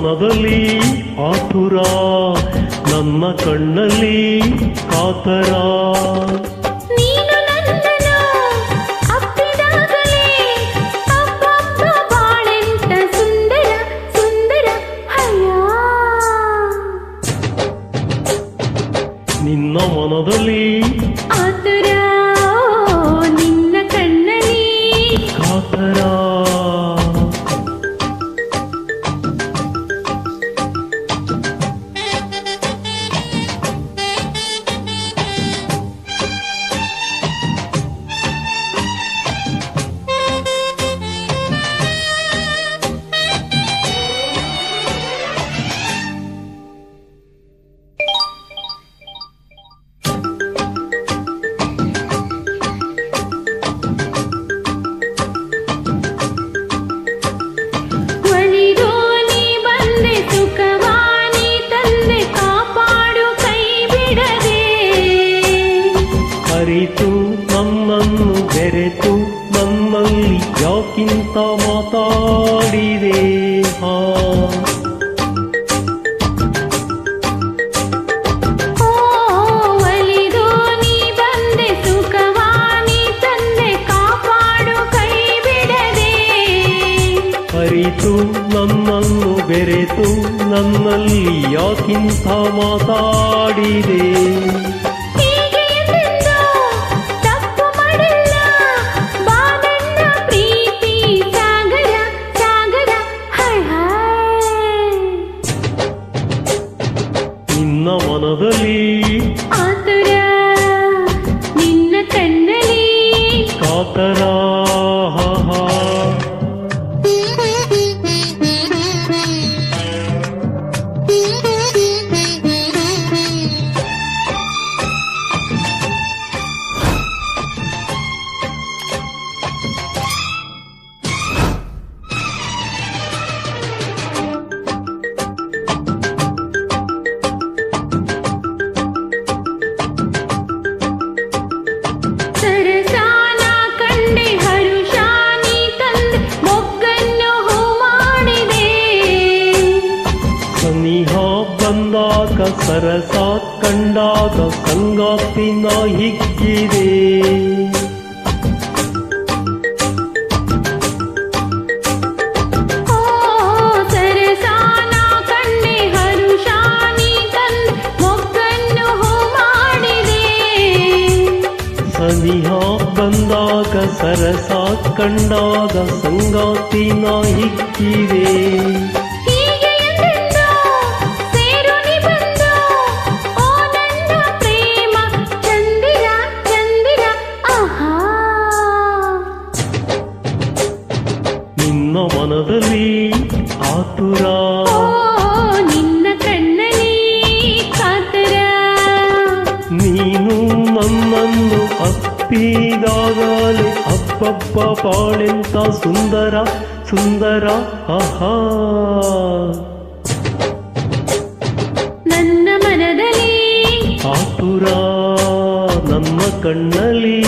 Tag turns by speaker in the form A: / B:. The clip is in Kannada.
A: ಮನದಲ್ಲಿ
B: ಆತುರ ನನ್ನ ಕಣ್ಣಲ್ಲಿ
A: ಕಾತರ. ಅರಿತು ನನ್ನನ್ನು ಬೆರೆತು ನನ್ನಲ್ಲಿ ಯಾಕಿಂತ ಮಾತಾಡಿದೆ? ಹಾ. ಅರಿತು ನನ್ನನ್ನು ಬೆರೆತು ನನ್ನಲ್ಲಿ ಯಾಕಿಂತ ಮಾತಾಡಿದೆ? ನಿನ್ನ ಮನದಲ್ಲಿ
B: ತಂದೆ ಮೊಗ್ಗನ್ನು ಹೂ ಮಾಡಿದೆ
A: ಸನಿಹ ಬಂದಾಗ ಸರಸ ಕಂಡಾಗ ಸಂಗಾತಿನ ಹಿಕ್ಕಿದೆ
B: ನಿನ್ನ
A: ಮನದಲ್ಲಿ ಆತುರ.
B: ನಿನ್ನ ಕಣ್ಣಲ್ಲಿ ಕಾತರ
A: ನೀನು ನನ್ನನ್ನು ಅಪ್ಪಿದಾಗಲೇ ಅಪ್ಪಪ್ಪ ಪಾಳೆಂತ ಸುಂದರ ಸುಂದರ ಆಹಾ.
B: ನನ್ನ ಮನದಲ್ಲಿ
A: ಆತುರ ನಮ್ಮ ಕಣ್ಣಲ್ಲಿ